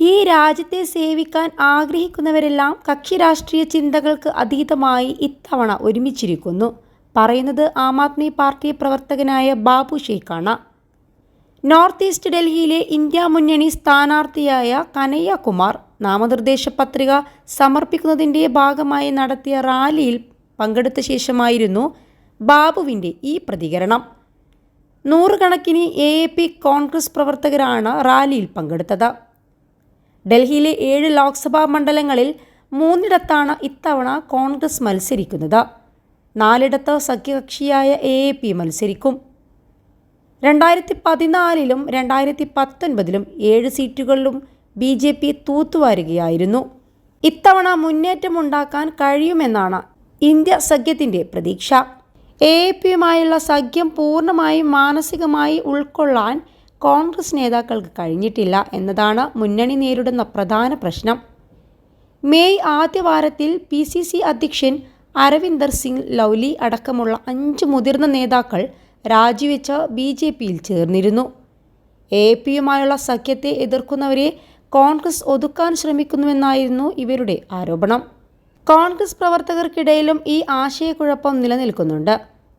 ഈ രാജ്യത്തെ സേവിക്കാൻ ആഗ്രഹിക്കുന്നവരെല്ലാം കക്ഷി രാഷ്ട്രീയ ചിന്തകൾക്ക് അതീതമായി ഇത്തവണ ഒരുമിച്ചിരിക്കുന്നു. പറയുന്നത് ആം ആദ്മി പാർട്ടി പ്രവർത്തകനായ ബാബു ഷെയ്ഖാണ്. നോർത്ത് ഈസ്റ്റ് ഡൽഹിയിലെ ഇന്ത്യ മുന്നണി സ്ഥാനാർത്ഥിയായ കനയ്യ കുമാർ നാമനിർദ്ദേശ പത്രിക സമർപ്പിക്കുന്നതിന്റെ ഭാഗമായി നടത്തിയ റാലിയിൽ പങ്കെടുത്ത ശേഷമായിരുന്നു ബാബുവിന്റെ ഈ പ്രതികരണം. നൂറുകണക്കിന് എ എ പി കോൺഗ്രസ് പ്രവർത്തകരാണ് റാലിയിൽ പങ്കെടുത്തത്. ഡൽഹിയിലെ ഏഴ് ലോക്സഭാ മണ്ഡലങ്ങളിൽ മൂന്നിടത്താണ് ഇത്തവണ കോൺഗ്രസ് മത്സരിക്കുന്നത്. നാലിടത്ത് സഖ്യകക്ഷിയായ എ എ പി മത്സരിക്കും. രണ്ടായിരത്തി പതിനാലിലും രണ്ടായിരത്തി പത്തൊൻപതിലും ഏഴ് സീറ്റുകളിലും ബി ജെ പി തൂത്തുവാരുകയായിരുന്നു. ഇത്തവണ മുന്നേറ്റമുണ്ടാക്കാൻ കഴിയുമെന്നാണ് ഇന്ത്യ സഖ്യത്തിന്റെ പ്രതീക്ഷ. എ പിയുമായുള്ള സഖ്യം പൂർണമായും മാനസികമായി ഉൾക്കൊള്ളാൻ കോൺഗ്രസ് നേതാക്കൾക്ക് കഴിഞ്ഞിട്ടില്ല എന്നതാണ് മുന്നണി നേരിടുന്ന പ്രധാന പ്രശ്നം. മെയ് ആദ്യവാരത്തിൽ പി സി സി അധ്യക്ഷൻ അരവിന്ദർ സിംഗ് ലൗലി അടക്കമുള്ള അഞ്ച് മുതിർന്ന നേതാക്കൾ രാജിവെച്ച് ബി ജെ പിയിൽ ചേർന്നിരുന്നു. എ പിയുമായുള്ള സഖ്യത്തെ എതിർക്കുന്നവരെ കോൺഗ്രസ് ഒതുക്കാൻ ശ്രമിക്കുന്നുവെന്നായിരുന്നു ഇവരുടെ ആരോപണം. കോൺഗ്രസ് പ്രവർത്തകർക്കിടയിലും ഈ ആശയക്കുഴപ്പം നിലനിൽക്കുന്നുണ്ട്.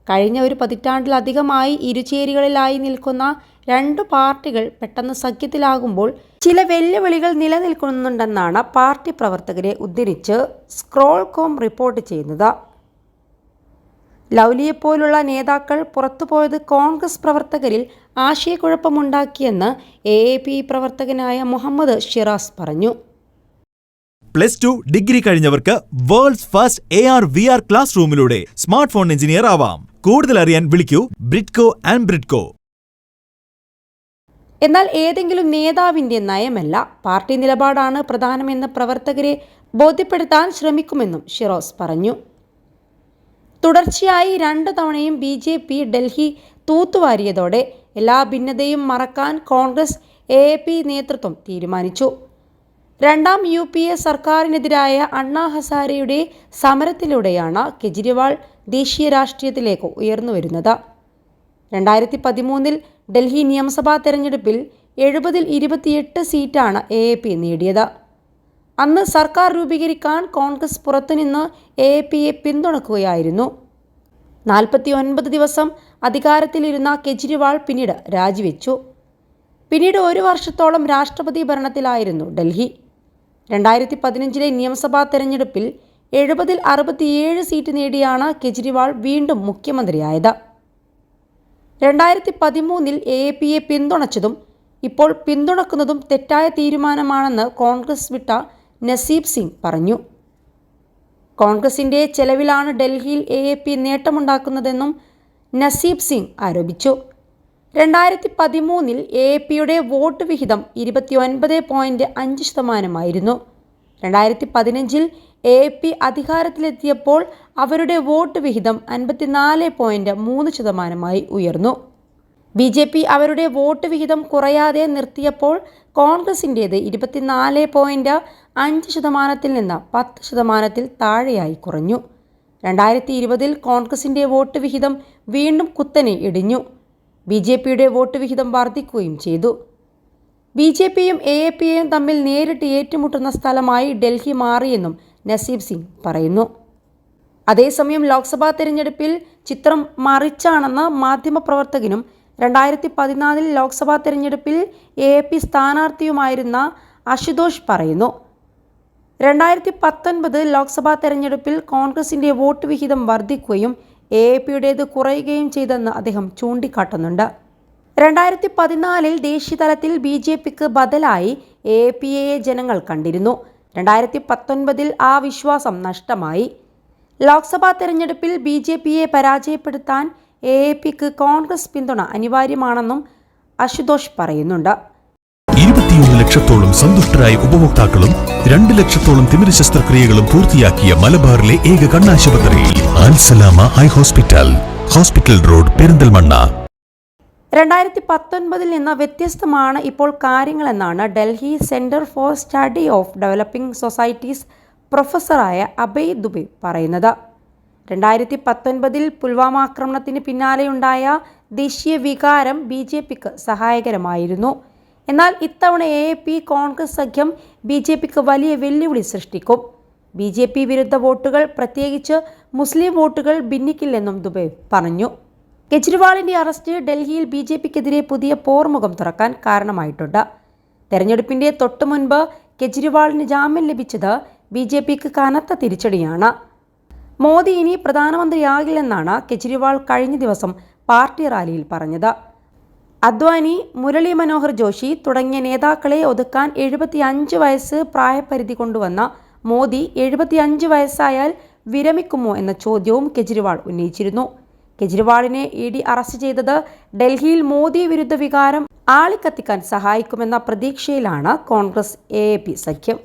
കഴിഞ്ഞ ഒരു പതിറ്റാണ്ടിലധികമായി ഇരുചേരികളിലായി നിൽക്കുന്ന രണ്ടു പാർട്ടികൾ പെട്ടെന്ന് സഖ്യത്തിലാകുമ്പോൾ ചില വെല്ലുവിളികൾ നിലനിൽക്കുന്നുണ്ടെന്നാണ് പാർട്ടി പ്രവർത്തകരെ ഉദ്ധരിച്ച് സ്ക്രോൾ കോം റിപ്പോർട്ട് ചെയ്യുന്നത്. ലൗലിയെപ്പോലുള്ള നേതാക്കൾ പുറത്തുപോയത് കോൺഗ്രസ് പ്രവർത്തകരിൽ ആശയക്കുഴപ്പമുണ്ടാക്കിയെന്ന് എ എ പി പ്രവർത്തകനായ മുഹമ്മദ് ഷിറാസ് പറഞ്ഞു. Plus two degree കഴിഞ്ഞവർക്ക് world's first A R V R class റൂമിലൂടെ smart phone engineer ആവാം. കൂടുതൽ അറിയാൻ വിളിക്കൂ ബ്രിഡ്കോ ആൻഡ് ബ്രിഡ്കോ. എന്നാൽ ഏതെങ്കിലും നേതാവിന്റെ നയമല്ല. പാർട്ടി നിലപാടാണ് പ്രധാനമെന്ന് പ്രവർത്തകരെ ബോധ്യപ്പെടുത്താൻ ശ്രമിക്കുമെന്നും ഷിറോസ് പറഞ്ഞു. തുടർച്ചയായി രണ്ടു തവണയും ബി ജെ പി ഡൽഹി തൂത്തുവാരിയതോടെ എല്ലാ ഭിന്നതയും മറക്കാൻ കോൺഗ്രസ് എ പി നേതൃത്വം തീരുമാനിച്ചു. രണ്ടാം യു പി എ സർക്കാരിനെതിരായ അണ്ണാ ഹസാരെയുടെ സമരത്തിലൂടെയാണ് കെജ്രിവാൾ ദേശീയ രാഷ്ട്രീയത്തിലേക്ക് ഉയർന്നുവരുന്നത്. രണ്ടായിരത്തി പതിമൂന്നിൽ ഡൽഹി നിയമസഭാ തെരഞ്ഞെടുപ്പിൽ എഴുപതിൽ ഇരുപത്തിയെട്ട് സീറ്റാണ് എ എ പി നേടിയത്. അന്ന് സർക്കാർ രൂപീകരിക്കാൻ കോൺഗ്രസ് പുറത്തുനിന്ന് എ എ പിയെ പിന്തുണക്കുകയായിരുന്നു. നാൽപ്പത്തി ഒൻപത് ദിവസം അധികാരത്തിലിരുന്ന കെജ്രിവാൾ പിന്നീട് രാജിവെച്ചു. പിന്നീട് ഒരു വർഷത്തോളം രാഷ്ട്രപതി ഭരണത്തിലായിരുന്നു ഡൽഹി. രണ്ടായിരത്തി പതിനഞ്ചിലെ നിയമസഭാ തെരഞ്ഞെടുപ്പിൽ എഴുപതിൽ അറുപത്തിയേഴ് സീറ്റ് നേടിയാണ് കെജ്രിവാൾ വീണ്ടും മുഖ്യമന്ത്രിയായത്. രണ്ടായിരത്തി പതിമൂന്നിൽ എ എ പിയെ പിന്തുണച്ചതും ഇപ്പോൾ പിന്തുണക്കുന്നതും തെറ്റായ തീരുമാനമാണെന്ന് കോൺഗ്രസ് വിട്ട നസീബ് സിംഗ് പറഞ്ഞു. കോൺഗ്രസിന്റെ ചെലവിലാണ് ഡൽഹിയിൽ എ എ പി നേട്ടമുണ്ടാക്കുന്നതെന്നും നസീബ് സിംഗ് ആരോപിച്ചു. രണ്ടായിരത്തി പതിമൂന്നിൽ എ എ പിയുടെ വോട്ട് വിഹിതം ഇരുപത്തിയൊൻപത് പോയിന്റ് അഞ്ച് ശതമാനമായിരുന്നു. രണ്ടായിരത്തി പതിനഞ്ചിൽ എ പി അധികാരത്തിലെത്തിയപ്പോൾ അവരുടെ വോട്ട് വിഹിതം അൻപത്തിനാല് പോയിന്റ് മൂന്ന് ശതമാനമായി ഉയർന്നു. ബി ജെ പി അവരുടെ വോട്ട് വിഹിതം കുറയാതെ നിർത്തിയപ്പോൾ കോൺഗ്രസിന്റേത് ഇരുപത്തിനാല് പോയിന്റ് അഞ്ച് ശതമാനത്തിൽ നിന്ന് പത്ത് ശതമാനത്തിൽ താഴെയായി കുറഞ്ഞു. രണ്ടായിരത്തി ഇരുപതിൽ കോൺഗ്രസിന്റെ വോട്ട് വിഹിതം വീണ്ടും കുത്തനെ ഇടിഞ്ഞു. ബി ജെ പിയുടെ വോട്ട് വിഹിതം വർദ്ധിക്കുകയും ചെയ്തു. ബി ജെ പിയും എ എ പിയും തമ്മിൽ നേരിട്ട് ഏറ്റുമുട്ടുന്ന സ്ഥലമായി ഡൽഹി മാറിയെന്നും നസീബ് സിംഗ് പറയുന്നു. അതേസമയം ലോക്സഭാ തെരഞ്ഞെടുപ്പിൽ ചിത്രം മറിച്ചാണെന്ന് മാധ്യമപ്രവർത്തകനും രണ്ടായിരത്തി പതിനാലിൽ ലോക്സഭാ തെരഞ്ഞെടുപ്പിൽ എ എ പി സ്ഥാനാർത്ഥിയുമായിരുന്ന അശുതോഷ് പറയുന്നു. രണ്ടായിരത്തി പത്തൊൻപത് ലോക്സഭാ തെരഞ്ഞെടുപ്പിൽ കോൺഗ്രസിന്റെ വോട്ട് വിഹിതം വർദ്ധിക്കുകയും എ എ പിയുടേത് കുറയുകയും ചെയ്തെന്ന് അദ്ദേഹം ചൂണ്ടിക്കാട്ടുന്നുണ്ട്. രണ്ടായിരത്തി പതിനാലിൽ ദേശീയതലത്തിൽ ബി ജെ പിക്ക് ബദലായി എ പി എയെ ജനങ്ങൾ കണ്ടിരുന്നു. രണ്ടായിരത്തി പത്തൊൻപതിൽ ആ വിശ്വാസം നഷ്ടമായി. ലോക്സഭാ തെരഞ്ഞെടുപ്പിൽ ബി ജെ പിയെ പരാജയപ്പെടുത്താൻ എ എ പിക്ക് കോൺഗ്രസ് പിന്തുണ അനിവാര്യമാണെന്നും അശുതോഷ് പറയുന്നുണ്ട്. ഇരുപത്തിയൊന്ന് ലക്ഷത്തോളം സന്തുഷ്ടരായ ഉപഭോക്താക്കളും രണ്ട് ലക്ഷത്തോളം തിമിര ശസ്ത്രക്രിയകളും പൂർത്തിയാക്കിയ മലബാറിലെ ഏക കണ്ണാശുപത്രി Alsalama high hospital. Hospital road Perinthalmanna. രണ്ടായിരത്തി പത്തൊൻപതിൽ നിന്ന് വ്യത്യസ്തമാണ് ഇപ്പോൾ കാര്യങ്ങളെന്നാണ് Delhi centre for study of developing societies പ്രൊഫസറായ Abhay Dubey പറയുന്നത്. രണ്ടായിരത്തി പത്തൊൻപതിൽ പുൽവാമ ആക്രമണത്തിന് പിന്നാലെയുണ്ടായ ദേശീയ വികാരം ബി ജെ പിക്ക് സഹായകരമായിരുന്നു. എന്നാൽ ഇത്തവണ എ പി കോൺഗ്രസ് സഖ്യം ബി ജെ പിക്ക് വലിയ വെല്ലുവിളി സൃഷ്ടിക്കും. ബി ജെ പി വിരുദ്ധ വോട്ടുകൾ പ്രത്യേകിച്ച് മുസ്ലിം വോട്ടുകൾ ഭിന്നിക്കില്ലെന്നും ദുബൈ പറഞ്ഞു. കെജ്രിവാളിന്റെ അറസ്റ്റ് ഡൽഹിയിൽ ബി ജെ പിക്കെതിരെ പുതിയ പോർമുഖം തുറക്കാൻ കാരണമായിട്ടുണ്ട്. തെരഞ്ഞെടുപ്പിന്റെ തൊട്ടു മുൻപ് കെജ്രിവാളിന് ജാമ്യം ലഭിച്ചത് ബി ജെ പിക്ക് കനത്ത തിരിച്ചടിയാണ്. മോദി ഇനി പ്രധാനമന്ത്രിയാകില്ലെന്നാണ് കെജ്രിവാൾ കഴിഞ്ഞ ദിവസം പാർട്ടി റാലിയിൽ പറഞ്ഞത്. അദ്വാനി മുരളി മനോഹർ ജോഷി തുടങ്ങിയ നേതാക്കളെ ഒതുക്കാൻ എഴുപത്തിയഞ്ച് വയസ്സ് പ്രായപരിധി കൊണ്ടുവന്ന മോദി എഴുപത്തിയഞ്ച് വയസ്സായാൽ വിരമിക്കുമോ എന്ന ചോദ്യവും കെജ്രിവാൾ ഉന്നയിച്ചിരുന്നു. കെജ്രിവാളിനെ ഇ ഡി അറസ്റ്റ് ചെയ്തത് ഡൽഹിയിൽ മോദി വിരുദ്ധ വികാരം ആളിക്കത്തിക്കാൻ സഹായിക്കുമെന്ന പ്രതീക്ഷയിലാണ് കോൺഗ്രസ് എ സഖ്യം.